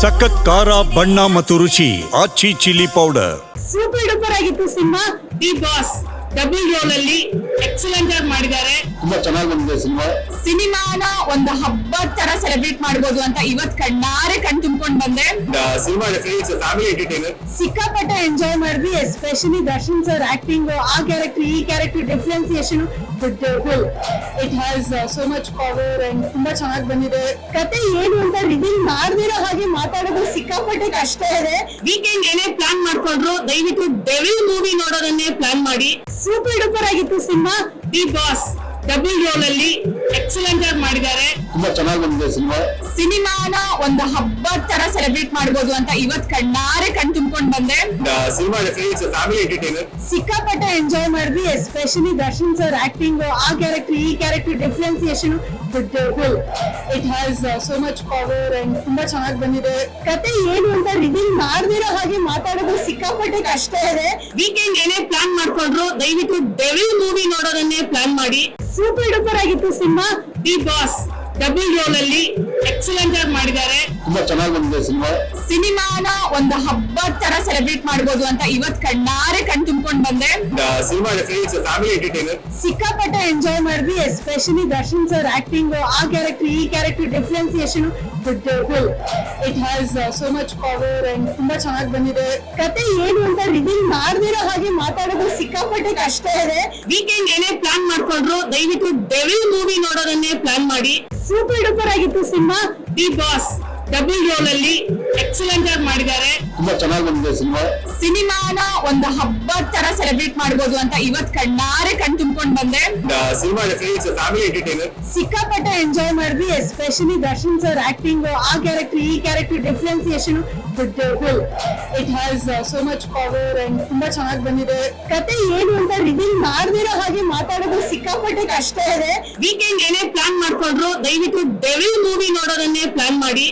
ಸಖತ್ ಖಾರ, ಬಣ್ಣ ಮತ್ತು ರುಚಿ, Aachi chilli powder. Super duper ಆಗಿತ್ತು cinema the boss double role ಅಲ್ಲಿ ಎಕ್ಸಲೆಂಟ್ ಆಗಿ ಮಾಡಿದ್ದಾರೆ. ತುಂಬಾ ಚೆನ್ನಾಗಿ ಬಂದಿದೆ ಸಿನಿಮಾ. ಸಿನಿಮಾನ ಒಂದು ಹಬ್ಬದ ತರ ಸೆಲೆಬ್ರೇಟ್ ಮಾಡಬಹುದು ಅಂತ ಇವತ್ ಕಣ್ಣಾರೆ ಕಣ್ ತುಂಬ್ಕೊಂಡ್ ಬಂದೆ. ಸಿನಿಮಾ ಡೆಫಿನೆಟ್ಲಿ ಫ್ಯಾಮಿಲಿ ಎಂಟರ್ಟೈನರ್ ಸಿಕ್ಕಾಪಟ್ಟೆ ಎಂಜಾಯ್ ಮಾಡಿದ್ವಿ ಎಸ್ಪೆಷಲಿ ದರ್ಶನ್ ಸರ್ ಆಕ್ಟಿಂಗ್ ಆ ಕ್ಯಾರೆಕ್ಟರ್ ಈ character differentiation it has so much power and ತುಂಬಾ ಚೆನ್ನಾಗಿ ಬಂದಿದೆ. ಕತೆ ಏನು ಅಂತ ರಿವೀಲ್ ಮಾಡದಿರೋ ಹಾಗೆ ಮಾತಾಡೋದು ಸಿಕ್ಕಾಪಟ್ಟೆ ಕಷ್ಟ ಇದೆ. ವೀಕೆಂಡ್ ಏನೇ ಪ್ಲಾನ್ ಮಾಡ್ಕೊಂಡ್ರು ದಯವಿಟ್ಟು ಡೆವಿಲ್ ಮೂವಿ ನೋಡೋದನ್ನೇ ಪ್ಲಾನ್ ಮಾಡಿ. ಸೂಪರ್ ಡೂಪರ್ ಆಗಿತ್ತು cinema. The boss. Double role ಅಲ್ಲಿ ಎಕ್ಸಲೆಂಟ್ ಆಗಿ ಮಾಡಿದ್ದಾರೆ. ತುಂಬಾ ಚೆನ್ನಾಗಿ ಬಂದಿದೆ ಸಿನಿಮಾ. ಸಿನಿಮಾನ ಒಂದು ಹಬ್ಬದ ತರ ಸೆಲೆಬ್ರೇಟ್ ಮಾಡಬಹುದು ಅಂತ ಇವತ್ ಕಣ್ಣಾರೆ ಕಣ್ ತುಂಬ್ಕೊಂಡ್ ಬಂದೆ. ಸಿನಿಮಾ ಫ್ಯಾಮಿಲಿ ಎಂಟರ್ಟೈನರ್ ಸಿಕ್ಕಾಪಟ್ಟೆ ಎಂಜಾಯ್ ಮಾಡಿದ್ವಿ ಎಸ್ಪೆಷಲಿ ದರ್ಶನ್ ಸರ್ ಆಕ್ಟಿಂಗ್ ಆ ಕ್ಯಾರೆಕ್ಟರ್ ಈ character differentiation it has so much power and ತುಂಬಾ ಚೆನ್ನಾಗಿ ಬಂದಿದೆ. ಕತೆ ಏನು ಅಂತ ರಿವೀಲ್ ಮಾತಾಡೋದು ಸಿಕ್ಕಾಪಟ್ಟೆ ಕಷ್ಟ ಇದೆ. ವೀಕೆಂಡ್ ಏನೇ ಪ್ಲಾನ್ ಮಾಡ್ಕೊಂಡ್ರು ದಯವಿಟ್ಟು ಡೆವಿಲ್ ಮೂವಿ ನೋಡೋದನ್ನೇ ಪ್ಲಾನ್ ಮಾಡಿ. ಸೂಪರ್ ಡೂಪರ್ ಆಗಿತ್ತು cinema. The boss double role ಅಲ್ಲಿ ಎಕ್ಸಲೆಂಟ್ ಆಗಿ ಮಾಡಿದ್ದಾರೆ. ತುಂಬಾ ಚೆನ್ನಾಗಿ ಬಂದಿದೆ ಸಿನಿಮಾ. ಸಿನಿಮಾನ ಒಂದು ಹಬ್ಬದ ತರ ಸೆಲೆಬ್ರೇಟ್ ಮಾಡಬಹುದು ಅಂತ ಇವತ್ ಕಣ್ಣಾರೆ ಕಣ್ ತುಂಬ್ಕೊಂಡ್ ಬಂದೆ. ಸಿನಿಮಾ ಫ್ಯಾಮಿಲಿ ಎಂಟರ್ಟೈನರ್ ಸಿಕ್ಕಾಪಟ್ಟೆ ಎಂಜಾಯ್ ಮಾಡಿದ್ವಿ ಎಸ್ಪೆಷಲಿ ದರ್ಶನ್ ಸರ್ ಆಕ್ಟಿಂಗ್ ಆ ಕ್ಯಾರೆಕ್ಟರ್ ಈ character differentiation it has so much power and ತುಂಬಾ ಚೆನ್ನಾಗಿ ಬಂದಿದೆ. ಕತೆ ಏನು ಅಂತ ರಿವೀಲ್ ಮಾಡದಿರೋ ಹಾಗೆ ಮಾತಾಡೋದು ಸಿಕ್ಕಾಪಟ್ಟೆ ಕಷ್ಟ ಇದೆ. ವೀಕೆಂಡ್ ಏನೇ ಪ್ಲಾನ್ ಮಾಡ್ಕೊಂಡ್ರು ದಯವಿಟ್ಟು ಡೆವಿಲ್ ಮೂವಿ ನೋಡೋದನ್ನೇ ಪ್ಲಾನ್ ಮಾಡಿ. ಸೂಪರ್ ಡೂಪರ್ ಆಗಿತ್ತು cinema. The boss double role ಅಲ್ಲಿ ಎಕ್ಸಲೆಂಟ್ ಆಗಿ ಮಾಡಿದ್ದಾರೆ. ತುಂಬಾ ಚೆನ್ನಾಗಿ ಬಂದಿದೆ ಸಿನಿಮಾ. ಸಿನಿಮಾನ ಒಂದು ಹಬ್ಬದ ತರ ಸೆಲೆಬ್ರೇಟ್ ಮಾಡಬಹುದು ಅಂತ ಇವತ್ ಕಣ್ಣಾರೆ ಕಣ್ ತುಂಬಿಕೊಂಡು ಬಂದೆ. ಸಿನಿಮಾ ಫ್ಯಾಮಿಲಿ ಎಂಟರ್ಟೈನರ್ ಸಿಕ್ಕಾಪಟ್ಟೆ ಎಂಜಾಯ್ ಮಾಡಿದ್ವಿ ಎಸ್ಪೆಷಲಿ ದರ್ಶನ್ ಸರ್ ಆಕ್ಟಿಂಗ್ ಆ ಕ್ಯಾರೆಕ್ಟರ್ ಈ character differentiation it has so much power and ತುಂಬಾ ಚೆನ್ನಾಗಿ ಬಂದಿದೆ. ಕತೆ ಏನು ಅಂತ ರಿವೀಲ್ ಮಾಡದಿರೋ ಹಾಗೆ ಮಾತಾಡೋದು ಸಿಕ್ಕಾಪಟ್ಟೆ ಕಷ್ಟ ಇದೆ. ವೀಕೆಂಡ್ ಏನೇ ಪ್ಲಾನ್ ಮಾಡ್ಕೊಂಡ್ರು ದಯವಿಟ್ಟು ಡೆವಿಲ್ ಮೂವಿ ನೋಡೋದನ್ನೇ ಪ್ಲಾನ್ ಮಾಡಿ.